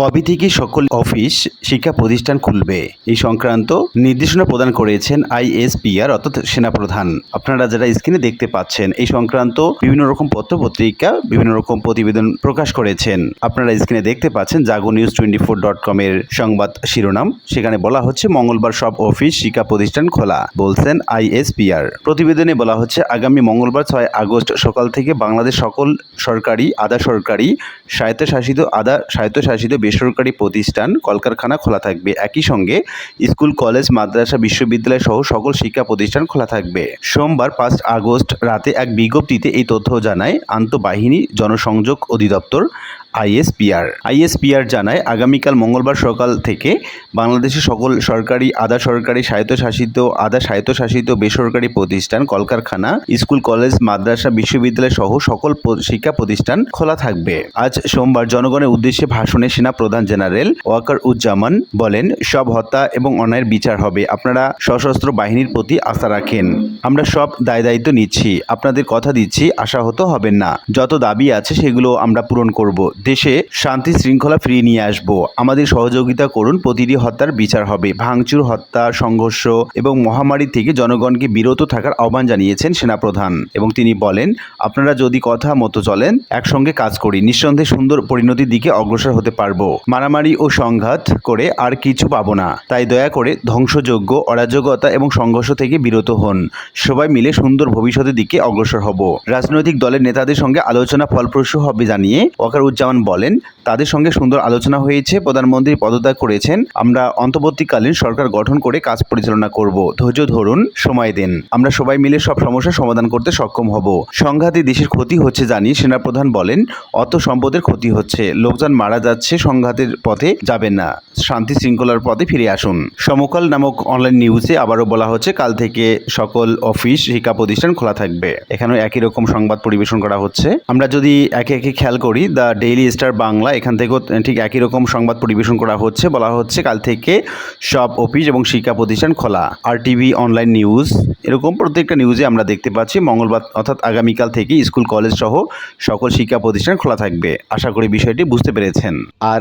কবে থেকে সকল অফিস শিক্ষা প্রতিষ্ঠান খুলবে? এই সংক্রান্ত নির্দেশনা প্রদান করেছেন আইএসপিআর, অর্থাৎ সেনাপ্রধান। আপনারা যারা স্ক্রিনে দেখতে পাচ্ছেন, এই সংক্রান্ত বিভিন্ন রকম পত্র পত্রিকা বিভিন্ন রকম প্রতিবেদন প্রকাশ করেছেন। আপনারা স্ক্রিনে দেখতে পাচ্ছেন Jago news twenty four dot কমের সংবাদ শিরোনাম। সেখানে বলা হচ্ছে, মঙ্গলবার সব অফিস শিক্ষা প্রতিষ্ঠান খোলা বলছেন আইএসপিআর। প্রতিবেদনে বলা হচ্ছে, আগামী মঙ্গলবার ছয় আগস্ট সকাল থেকে বাংলাদেশ সকল সরকারি, আধা সরকারি, স্বায়ত্তশাসিত, আধা স্বায়ত্তশাসিত বেসরকারি প্রতিষ্ঠান কলকারখানা খোলা থাকবে। একই সঙ্গে স্কুল, কলেজ, মাদ্রাসা, বিশ্ববিদ্যালয় সহ সকল শিক্ষা প্রতিষ্ঠান খোলা থাকবে। সোমবার পাঁচ আগস্ট রাতে এক বিজ্ঞপ্তিতে এই তথ্য জানায় আন্তঃবাহিনী জনসংযোগ অধিদপ্তর, আইএসপিআর। আইএসপিআর জানায়, আগামীকাল মঙ্গলবার সকাল থেকে বাংলাদেশের সকল সরকারি, আধা সরকারি স্বায়ত্তশাসিত, আধা স্বায়ত্তশাসিত বেসরকারি প্রতিষ্ঠান, কলকারখানা, স্কুল, কলেজ, মাদ্রাসা, বিশ্ববিদ্যালয় সহ সকল শিক্ষা প্রতিষ্ঠান খোলা থাকবে। আজ সোমবার জনগণের উদ্দেশ্যে ভাষণে সেনা প্রধান জেনারেল ওয়াকার উজ্জামান বলেন, সব হত্যা এবং অন্যায়ের বিচার হবে। আপনারা সশস্ত্র বাহিনীর প্রতি আস্থা রাখেন। আমরা সব দায় দায়িত্ব নিচ্ছি। আপনাদের কথা দিচ্ছি আশাহত হবেন না। যত দাবি আছে সেগুলো আমরা পূরণ করব। দেশে শান্তি শৃঙ্খলা ফিরিয়ে নিয়ে আসব। আমাদের সহযোগিতা করুন, প্রতিটি হত্যার বিচার হবে। ভাঙচুর, হত্যা, সংঘর্ষ এবং মহামারী থেকে জনগণকে বিরত থাকার আহ্বান জানিয়েছেন সেনাপ্রধান। এবং তিনি বলেন, আপনারা যদি কথা মতো চলেন, একসঙ্গে কাজ করি। নিঃসন্দেহে সুন্দর পরিণতির দিকে অগ্রসর হতে পারব। মারামারি ও সংঘাত করে আর কিছু পাবো না। তাই দয়া করে ধ্বংসযোগ্য অরাজকতা এবং সংঘর্ষ থেকে বিরত হন। সবাই মিলে সুন্দর ভবিষ্যতের দিকে অগ্রসর হব। রাজনৈতিক দলের নেতাদের সঙ্গে আলোচনা ফলপ্রসূ হবে জানিয়ে ওয়াকার উজ্জামান বলেন, তাদের সঙ্গে সুন্দর আলোচনা হয়েছে, প্রধানমন্ত্রী পদত্যাগ করেছেন। আমরা অন্তর্বর্তীকালীন সরকার গঠন করে কাজ পরিচালনা করব। ধৈর্য ধরুন, সময় দিন। আমরা সবাই মিলে সব সমস্যার সমাধান করতে সক্ষম হব। সংঘাতে দেশের ক্ষতি হচ্ছে জানিয়ে সেনাপ্রধান বলেন অত সম্পদের ক্ষতি হচ্ছে। লোকজন মারা যাচ্ছে সংঘাতের পথে যাবেন না। শান্তি শৃঙ্খলার পথে ফিরে আসুন। সমকাল নামক অনলাইন নিউজে আবারও বলা হচ্ছে, কাল থেকে সকল অফিস শিক্ষা প্রতিষ্ঠান খোলা থাকবে। এখানেও একই রকম সংবাদ পরিবেশন করা হচ্ছে। আমরা যদি একে একে খেয়াল করি, দ্য ডেইলি স্টার বাংলা, এখান থেকেও ঠিক একই রকম সংবাদ পরিবেশন করা হচ্ছে। বলা হচ্ছে, কাল থেকে সব অফিস এবং শিক্ষা প্রতিষ্ঠান খোলা। আর টিভি অনলাইন নিউজ এরকম প্রত্যেকটা নিউজে আমরা দেখতে পাচ্ছি, মঙ্গলবার অর্থাৎ আগামীকাল থেকে স্কুল, কলেজ সহ সকল শিক্ষা প্রতিষ্ঠান খোলা থাকবে। আশা করি বিষয়টি বুঝতে পেরেছেন। আর